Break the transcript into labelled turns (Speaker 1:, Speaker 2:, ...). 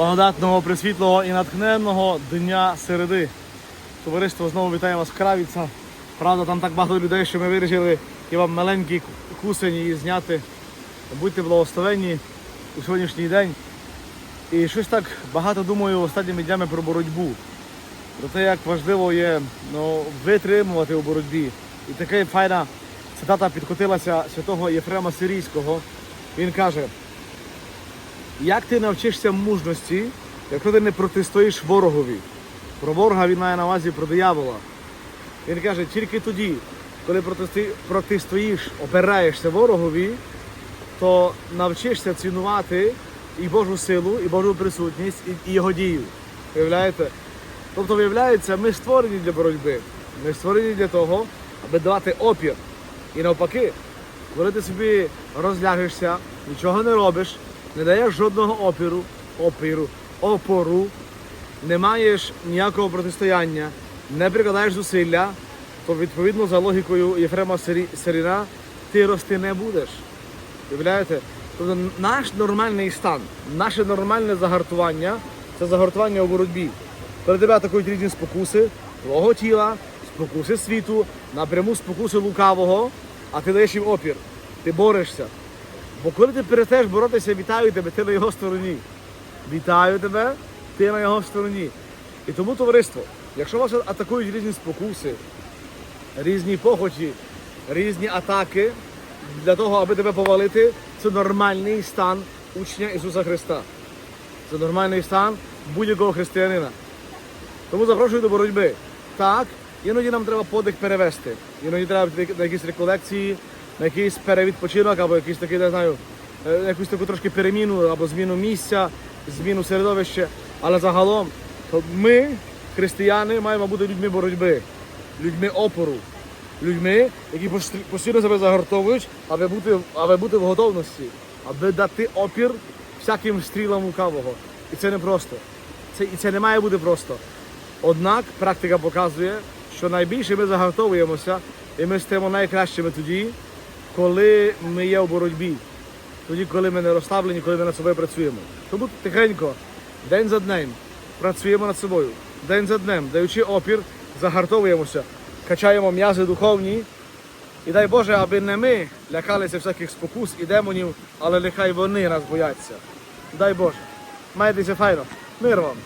Speaker 1: благодатного, присвітлого і натхненного дня середи. Товариство знову вітає вас Кравіця. Правда, там так багато людей, що ми вирішили і вам маленький кусень її зняти. Будьте благословенні у сьогоднішній день. І щось так багато думаю останніми днями про боротьбу. Про те, як важливо є ну, витримувати у боротьбі. І така файна цитата підкотилася святого Єфрема Сирійського. Він каже: як ти навчишся мужності, якщо ти не протистоїш ворогові? Про ворога він має на увазі про диявола. Він каже, тільки тоді, коли протистоїш, опираєшся ворогові, то навчишся цінувати і Божу силу, і Божу присутність, і його дію. Виявляєте? Тобто, виявляється, ми створені для боротьби. Ми створені для того, аби давати опір. І навпаки, коли ти собі розляжешся, нічого не робиш, не даєш жодного опіру, опіру, опору, не маєш ніякого протистояння, не прикладаєш зусилля, то відповідно за логікою Єфрема Сиріна ти рости не будеш. Уявляєте? Тобто наш нормальний стан, наше нормальне загартування це загартування у боротьбі. Перед тебе атакують різні спокуси твого тіла, спокуси світу, напряму спокуси лукавого, а ти даєш їм опір. Ти борешся. Бо коли ти перестаєш боротися, вітаю тебе, ти на його стороні. Вітаю тебе, ти на його стороні. І тому, товариство, якщо вас атакують різні спокуси, різні похоті, різні атаки для того, аби тебе повалити, це нормальний стан учня Ісуса Христа. Це нормальний стан будь-якого християнина. Тому запрошую до боротьби. Так, іноді нам треба подих перевести. Іноді треба на якісь реколекції, на якийсь перевідпочинок або якийсь такий, не знаю, е, якусь таку трошки переміну або зміну місця, зміну середовища. Але загалом ми, християни, маємо бути людьми боротьби, людьми опору, людьми, які постійно себе загартовують, аби бути, аби бути в готовності, аби дати опір всяким стрілам лукавого. І це не просто. Це, і це не має бути просто. Однак практика показує, що найбільше ми загартовуємося і ми стаємо найкращими тоді, коли ми є у боротьбі. Тоді, коли ми не розслаблені, коли ми над собою працюємо. Тому тихенько, день за днем, працюємо над собою. День за днем, даючи опір, загартовуємося, качаємо м'язи духовні. І дай Боже, аби не ми лякалися всяких спокус і демонів, але нехай вони нас бояться. Дай Боже. Майтеся файно. Мир вам.